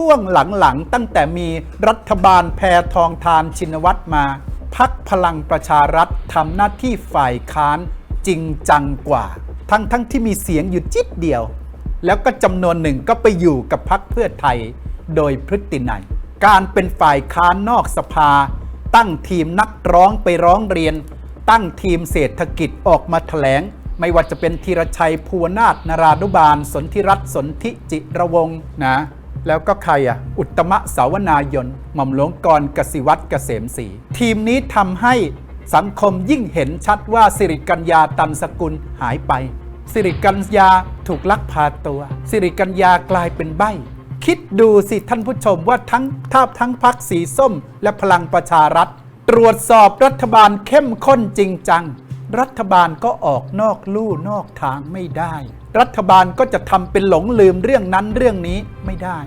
ช่วงหลังๆ ตั้งแต่มีรัฐบาลแพทองทานชินวัตรมา พักพลังประชารัฐทำหน้าที่ฝ่ายค้านจริงจังกว่า ทั้งทั้งที่มีเสียงอยู่จิตเดียว แล้วก็จำนวนหนึ่งก็ไปอยู่กับพักเพื่อไทยโดยพฤตินัยการเป็นฝ่ายค้านนอกสภา ตั้งทีมนักร้องไปร้องเรียน ตั้งทีมเศรษฐกิจออกมาแถลง ไม่ว่าจะเป็นธีรชัยภูวนาถนารานุบาล สนธิรัตน์สนธิจิระวงนะ แล้วก็ใครอะอุตมะสาวนายน หม่อมหลวงกรกสิวัตรเกษมศรีทีมนี้ทำให้สังคมยิ่งเห็นชัดว่าสิริกัญญาตันสกุลหายไป สิริกัญญาถูกลักพาตัว สิริกัญญากลายเป็นใบคิดดูสิท่านผู้ชมว่าทั้งทาบทั้งพักสีส้ม และพลังประชารัฐ ตรวจสอบรัฐบาลเข้มข้นจริงจัง รัฐบาลก็ออกนอกลู่นอกทางไม่ได้ รัฐบาลก็จะทำเป็นหลงลืมเรื่องนั้นเรื่องนี้ไม่ได้